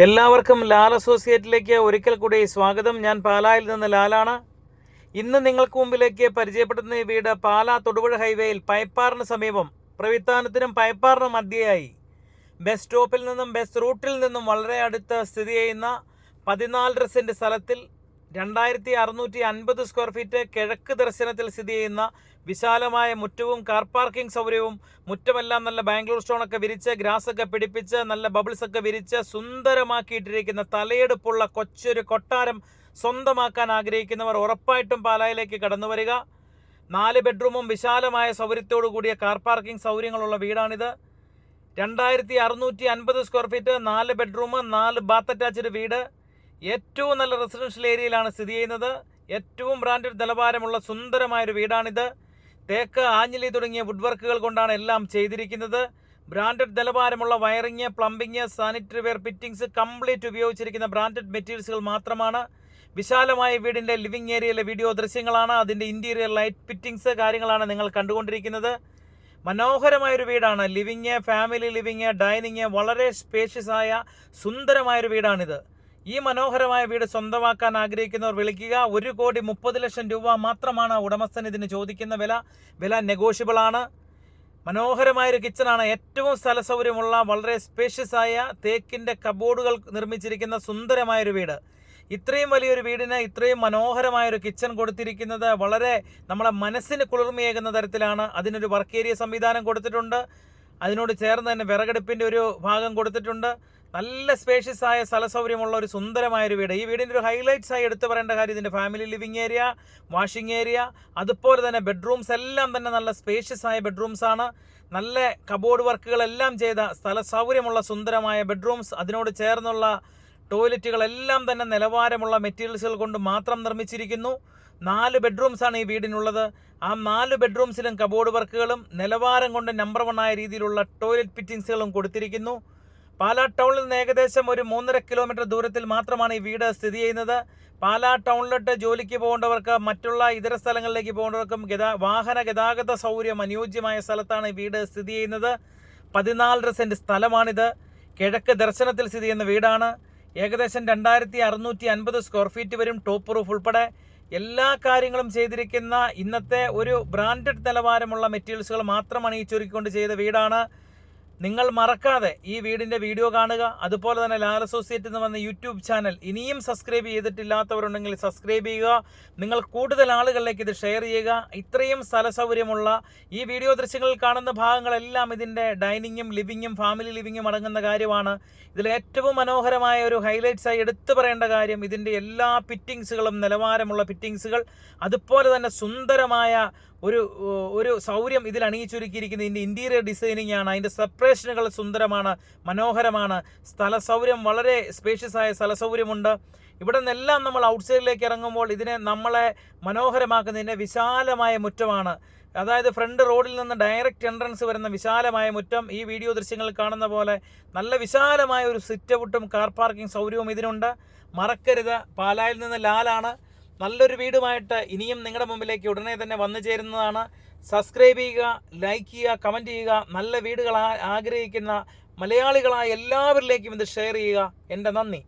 എല്ലാവർക്കും ലാൽ അസോസിയേറ്റിലേക്ക് ഒരിക്കൽ കൂടി സ്വാഗതം. ഞാൻ പാലായിൽ നിന്ന് ലാലാണ്. ഇന്ന് നിങ്ങൾക്ക് മുമ്പിലേക്ക് പരിചയപ്പെടുന്ന ഈ വീട് പാലാ തൊടുപുഴ ഹൈവേയിൽ പൈപ്പാറിന് സമീപം. പ്രവിത്താനത്തിനും പൈപ്പാറിനും മധ്യയായി. ബസ് സ്റ്റോപ്പിൽ നിന്നും ബസ് റൂട്ടിൽ നിന്നും വളരെ അടുത്ത് സ്ഥിതി ചെയ്യുന്ന പതിനാലര സെന്റ് സ്ഥലത്തിൽ രണ്ടായിരത്തി അറുന്നൂറ്റി അൻപത് സ്ക്വയർ ഫീറ്റ് കിഴക്ക് ദർശനത്തിൽ സ്ഥിതി ചെയ്യുന്ന വിശാലമായ മുറ്റവും കാർ പാർക്കിംഗ് സൗകര്യവും മുറ്റമെല്ലാം നല്ല ബാംഗ്ലൂർ സ്റ്റോണൊക്കെ വിരിച്ച് ഗ്രാസൊക്കെ പിടിപ്പിച്ച് നല്ല ബബിൾസ് ഒക്കെ വിരിച്ച് സുന്ദരമാക്കിയിട്ടിരിക്കുന്ന തലയെടുപ്പുള്ള കൊച്ചൊരു കൊട്ടാരം സ്വന്തമാക്കാൻ ആഗ്രഹിക്കുന്നവർ ഉറപ്പായിട്ടും പാലായിലേക്ക് കടന്നു വരിക. നാല് ബെഡ്റൂമും വിശാലമായ സൗകര്യത്തോടു കൂടിയ കാർ പാർക്കിംഗ് സൗകര്യങ്ങളുള്ള വീടാണിത്. രണ്ടായിരത്തി അറുന്നൂറ്റി അൻപത് സ്ക്വയർ ഫീറ്റ് നാല് ബെഡ്റൂം നാല് ബാത്ത് അറ്റാച്ച്ഡ് വീട്. ഏറ്റവും നല്ല റെസിഡൻഷ്യൽ ഏരിയയിലാണ് സ്ഥിതി ചെയ്യുന്നത്. ഏറ്റവും ബ്രാൻഡഡ് നിലവാരമുള്ള സുന്ദരമായൊരു വീടാണിത്. തേക്ക് ആഞ്ഞിലി തുടങ്ങിയ വുഡ് വർക്കുകൾ കൊണ്ടാണ് എല്ലാം ചെയ്തിരിക്കുന്നത്. ബ്രാൻഡഡ് നിലവാരമുള്ള wiring plumbing sanitary ware fittings complete ഉപയോഗിച്ചിരിക്കുന്ന ബ്രാൻഡഡ് മെറ്റീരിയൽസുകൾ മാത്രമാണ്. വിശാലമായ വീടിന്റെ ലിവിംഗ് ഏരിയയിലെ വീഡിയോ ദൃശ്യങ്ങളാണ്. അതിന്റെ ഇന്റീരിയർ ലൈറ്റ് ഫിറ്റിംഗ്സ് കാര്യങ്ങളാണ് നിങ്ങൾ കണ്ടുകൊണ്ടിരിക്കുന്നത്. മനോഹരമായൊരു വീടാണ്. ലിവിങ് ഫാമിലി ലിവിങ് ഡൈനിങ് വളരെ സ്പേഷ്യസായ സുന്ദരമായൊരു വീടാണിത്. ഈ മനോഹരമായ വീട് സ്വന്തമാക്കാൻ ആഗ്രഹിക്കുന്നവർ വിളിക്കുക. ഒരു കോടി മുപ്പത് ലക്ഷം രൂപ മാത്രമാണ് ഉടമസ്ഥൻ ഇതിന് ചോദിക്കുന്ന വില. വില നെഗോഷ്യബിൾ ആണ്. മനോഹരമായൊരു കിച്ചണാണ് ഏറ്റവും സ്ഥല സൗകര്യമുള്ള വളരെ സ്പേഷ്യസ് ആയ തേക്കിന്റെ കബോർഡുകൾ നിർമ്മിച്ചിരിക്കുന്ന സുന്ദരമായൊരു വീട്. ഇത്രയും വലിയൊരു വീടിന് ഇത്രയും മനോഹരമായൊരു കിച്ചൺ കൊടുത്തിരിക്കുന്നത് വളരെ നമ്മളെ മനസ്സിന് കുളിർമയേകുന്ന തരത്തിലാണ്. അതിനൊരു വർക്ക് ഏരിയ സംവിധാനം കൊടുത്തിട്ടുണ്ട്. അതിനോട് ചേർന്ന് തന്നെ വിറകടുപ്പിന്റെ ഒരു ഭാഗം കൊടുത്തിട്ടുണ്ട്. നല്ല സ്പേഷ്യസ് ആയ സ്ഥല സൗകര്യമുള്ള ഒരു സുന്ദരമായ ഒരു വീട്. ഈ വീടിന്റെ ഒരു ഹൈലൈറ്റ്സ് ആയി എടുത്തു പറയേണ്ട കാര്യം ഇതിന്റെ family living area washing area അതുപോലെ തന്നെ ബെഡ്റൂംസ് എല്ലാം തന്നെ നല്ല സ്പേഷ്യസ് ആയ ബെഡ്റൂംസ് ആണ്. നല്ല കബോർഡ് വർക്കുകളെല്ലാം ചെയ്ത സ്ഥല സൗകര്യമുള്ള സുന്ദരമായ ബെഡ്റൂംസ് അതിനോട് ചേർന്നുള്ള ടോയ്ലറ്റുകളെല്ലാം തന്നെ നിലവാരമുള്ള മെറ്റീരിയൽസുകൾ കൊണ്ട് മാത്രം നിർമ്മിച്ചിരിക്കുന്നു. നാല് ബെഡ്റൂംസ് ആണ് ഈ വീടിനുള്ളത്. ആ നാല് ബെഡ്റൂംസിലും കബോർഡ് വർക്കുകളും നിലവാരം കൊണ്ട് നമ്പർ വൺ ആയ രീതിയിലുള്ള ടോയ്ലറ്റ് ഫിറ്റിങ്സുകളും കൊടുത്തിരിക്കുന്നു. പാലാ ടൗണിൽ നിന്ന് ഏകദേശം ഒരു മൂന്നര കിലോമീറ്റർ ദൂരത്തിൽ മാത്രമാണ് ഈ വീട് സ്ഥിതി ചെയ്യുന്നത്. പാലാ ടൗണിലോട്ട് ജോലിക്ക് പോകേണ്ടവർക്ക് മറ്റുള്ള ഇതര സ്ഥലങ്ങളിലേക്ക് പോകേണ്ടവർക്കും ഗതാ വാഹന ഗതാഗത സൗകര്യം അനുയോജ്യമായ സ്ഥലത്താണ് ഈ വീട് സ്ഥിതി ചെയ്യുന്നത്. പതിനാലര സെന്റ് സ്ഥലമാണിത്. കിഴക്ക് ദർശനത്തിൽ സ്ഥിതി ചെയ്യുന്ന വീടാണ്. ഏകദേശം രണ്ടായിരത്തി അറുന്നൂറ്റി അൻപത് സ്ക്വയർ ഫീറ്റ് വരും ടോപ്പ് റൂഫ് ഉൾപ്പെടെ. എല്ലാ കാര്യങ്ങളും ചെയ്തിരിക്കുന്ന ഇന്നത്തെ ഒരു ബ്രാൻഡഡ് നിലവാരമുള്ള മെറ്റീരിയൽസുകൾ മാത്രമാണ് ഈ ചുരുക്കിക്കൊണ്ട് ചെയ്ത വീടാണ്. നിങ്ങൾ മറക്കാതെ ഈ വീടിന്റെ വീഡിയോ കാണുക. അതുപോലെ തന്നെ ലാൽ അസോസിയേറ്റ് എന്ന് വന്ന യൂട്യൂബ് ചാനൽ ഇനിയും സബ്സ്ക്രൈബ് ചെയ്തിട്ടില്ലാത്തവരുണ്ടെങ്കിൽ സബ്സ്ക്രൈബ് ചെയ്യുക. നിങ്ങൾ കൂടുതൽ ആളുകളിലേക്ക് ഇത് ഷെയർ ചെയ്യുക. ഇത്രയും സ്ഥല സൗകര്യമുള്ള ഈ വീഡിയോ ദൃശ്യങ്ങളിൽ കാണുന്ന ഭാഗങ്ങളെല്ലാം ഇതിന്റെ ഡൈനിങ്ങും ലിവിങ്ങും ഫാമിലി ലിവിങ്ങും അടങ്ങുന്ന കാര്യമാണ്. ഇതിൽ ഏറ്റവും മനോഹരമായ ഒരു ഹൈലൈറ്റ്സ് ആയി എടുത്തു പറയേണ്ട കാര്യം ഇതിന്റെ എല്ലാ ഫിറ്റിങ്സുകളും നിലവാരമുള്ള ഫിറ്റിങ്സുകൾ അതുപോലെ തന്നെ സുന്ദരമായ ഒരു ഒരു സൗര്യം ഇതിൽ അണിയിച്ചൊരുക്കിയിരിക്കുന്ന ഇതിന്റെ ഇന്റീരിയർ ഡിസൈനിങ് ആണ്. അതിന്റെ സെപ്പറേഷനുകൾ സുന്ദരമാണ് മനോഹരമാണ്. സ്ഥല സൗകര്യം വളരെ സ്പേഷ്യസ് ആയ സ്ഥല സൗകര്യമുണ്ട്. ഇവിടെ നിന്നെല്ലാം നമ്മൾ ഔട്ട്സൈഡിലേക്ക് ഇറങ്ങുമ്പോൾ ഇതിനെ നമ്മളെ മനോഹരമാക്കുന്നതിന്റെ വിശാലമായ മുറ്റമാണ്. അതായത് ഫ്രണ്ട് റോഡിൽ നിന്ന് ഡയറക്റ്റ് എൻട്രൻസ് വരുന്ന വിശാലമായ മുറ്റം ഈ വീഡിയോ ദൃശ്യങ്ങൾ കാണുന്ന പോലെ നല്ല വിശാലമായ ഒരു സിറ്റ് ഔട്ടും കാർ പാർക്കിംഗ് സൗകര്യവും ഇതിനുണ്ട്. മറക്കരുത്. പാലായിൽ നിന്ന് ലാലാണ്. നല്ലൊരു വീടുമായിട്ട് ഇനിയും നിങ്ങളുടെ മുമ്പിലേക്ക് ഉടനെ തന്നെ വന്നു ചേരുന്നതാണ്. സബ്സ്ക്രൈബ് ചെയ്യുക ലൈക്ക് ചെയ്യുക കമന്റ് ചെയ്യുക. നല്ല വീടുകൾ ആഗ്രഹിക്കുന്ന മലയാളികളായ എല്ലാവരിലേക്കും ഇത് ഷെയർ ചെയ്യുക. എന്റെ നന്ദി.